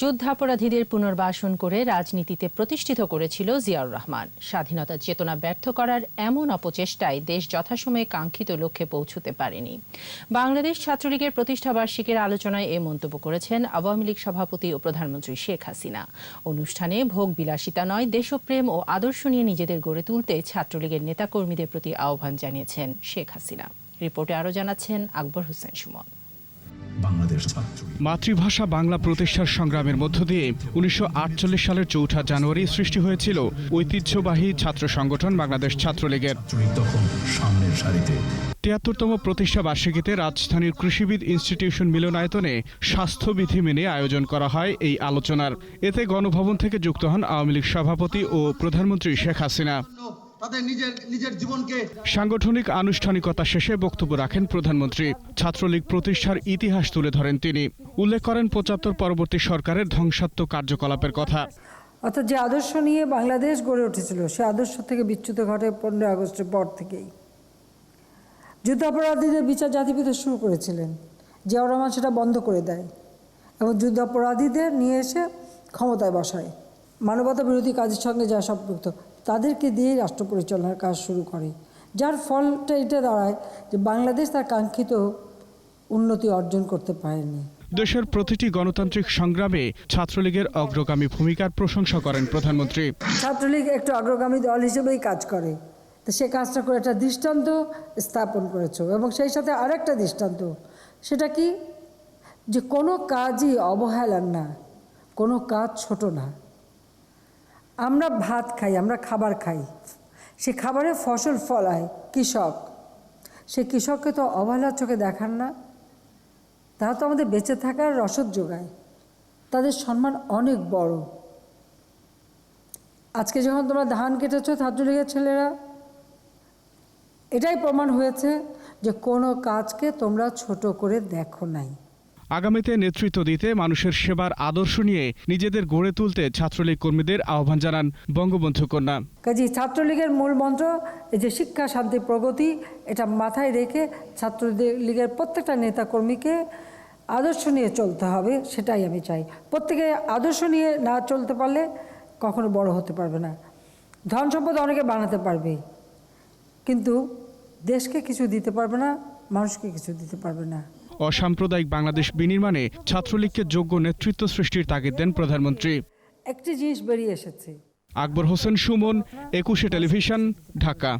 যুদ্ধাপরাধীদের পুনর্বাসন করে রাজনীতিতে প্রতিষ্ঠিত করেছিল জিয়াউর রহমান। স্বাধীনতার চেতনা ব্যর্থ করার এমন অপচেষ্টায় দেশ যথাসময়ে কাঙ্ক্ষিত লক্ষ্যে পৌঁছতে পারেনি। বাংলাদেশ ছাত্রলীগের প্রতিষ্ঠা বার্ষিকীর আলোচনায় এ মন্তব্য করেছেন আওয়ামী লীগ সভাপতি ও প্রধানমন্ত্রী শেখ হাসিনা। অনুষ্ঠানে ভোগ বিলাসিতা নয়, দেশপ্রেম ও আদর্শ নিয়ে নিজেদের গড়ে তুলতে ছাত্রলীগের নেতাকর্মীদের প্রতি আহ্বান জানিয়েছেন শেখ হাসিনা। রিপোর্টে আরও জানাচ্ছেন আকবর হোসেন সুমন। বাংলাদেশ মাতৃভাষা বাংলা প্রতিষ্ঠার সংগ্রামের মধ্য দিয়ে উনিশশো আটচল্লিশ সালের চৌঠা জানুয়ারি সৃষ্টি হয়েছিল ঐতিহ্যবাহী ছাত্র সংগঠন বাংলাদেশ ছাত্রলীগের। তখন সামনের সারিতে। তিয়াত্তরতম প্রতিষ্ঠা বার্ষিকীতে রাজধানীর কৃষিবিদ ইনস্টিটিউশন মিলনায়তনে স্বাস্থ্যবিধি মেনে আয়োজন করা হয় এই আলোচনার। এতে গণভবন থেকে যুক্ত হন আওয়ামী লীগ সভাপতি ও প্রধানমন্ত্রী শেখ হাসিনা। তাদের নিজের নিজের জীবনকে সাংগঠনিক আনুষ্ঠানিকতা শেষে বক্তব্য রাখেন প্রধানমন্ত্রী। ছাত্রলীগ প্রতিষ্ঠার ইতিহাস তুলে ধরেন তিনি। উল্লেখ করেন পঁচাত্তর পরবর্তী সরকারের ধ্বংসাত্মক কার্যকলাপের কথা। অর্থাৎ যে আদর্শ নিয়ে বাংলাদেশ গড়ে উঠেছিল সে আদর্শ থেকে বিচ্যুত ঘটে পনেরোই আগস্টের পর থেকেই। যুদ্ধাপরাধীদের বিচার জাতিপিতা শুরু করেছিলেন। জিয়াউর রহমান সেটা বন্ধ করে দেয় এবং যুদ্ধাপরাধীদের নিয়ে এসে ক্ষমতায় বসায়। মানবতা বিরোধী কাজের সঙ্গে যা সম্পৃক্ত তাদেরকে দিয়েই রাষ্ট্র পরিচালনার কাজ শুরু করে। যার ফলটা এটা দাঁড়ায় যে বাংলাদেশ তার কাঙ্ক্ষিত উন্নতি অর্জন করতে পারেনি। দেশের প্রতিটি গণতান্ত্রিক সংগ্রামে ছাত্রলীগের অগ্রগামী ভূমিকার প্রশংসা করেন প্রধানমন্ত্রী। ছাত্রলীগ একটু অগ্রগামী দল হিসেবেই কাজ করে। তো সে কাজটা করে একটা দৃষ্টান্ত স্থাপন করেছ এবং সেই সাথে আরেকটা দৃষ্টান্ত সেটা কি? যে কোনো কাজই অবহেলার না কোনো কাজ ছোট না। আমরা ভাত খাই, আমরা খাবার খাই। সে খাবারে ফসল ফলায়, কৃষক। সে কৃষককে তো অবহেলার চোখে দেখান না। তারা তো আমাদের বেঁচে থাকার রসদ যোগায়। তাদের সম্মান অনেক বড়। আজকে যখন তোমরা ধান কেটেছ, ছাত্রলীগের ছেলেরা, এটাই প্রমাণ হয়েছে যে কোনো কাজকে তোমরা ছোট করে দেখো নাই। আগামীতে নেতৃত্ব দিতে মানুষের সেবার আদর্শ নিয়ে নিজেদের গড়ে তুলতে ছাত্রলীগ কর্মীদের আহ্বান জানান বঙ্গবন্ধু কন্যা কাজী, ছাত্রলীগের মূল মন্ত্র, এই যে শিক্ষা, শান্তি, প্রগতি, এটা মাথায় রেখে ছাত্রলীগের প্রত্যেকটা নেতাকর্মীকে আদর্শ নিয়ে চলতে হবে, সেটাই আমি চাই। প্রত্যেকে আদর্শ নিয়ে না চলতে পারলে কখনো বড় হতে পারবে না। ধন সম্পদ অনেকে বানাতে পারবে, কিন্তু দেশকে কিছু দিতে পারবে না, মানুষকে কিছু দিতে পারবে না। অসাম্প্রদায়িক বাংলাদেশ বিনির্মাণে ছাত্রলীগকে যোগ্য নেতৃত্ব সৃষ্টির তাগিদ দেন প্রধানমন্ত্রী। একটি জিনিস বেরিয়ে এসেছে। আকবর হোসেন সুমন একুশে টেলিভিশন ঢাকা।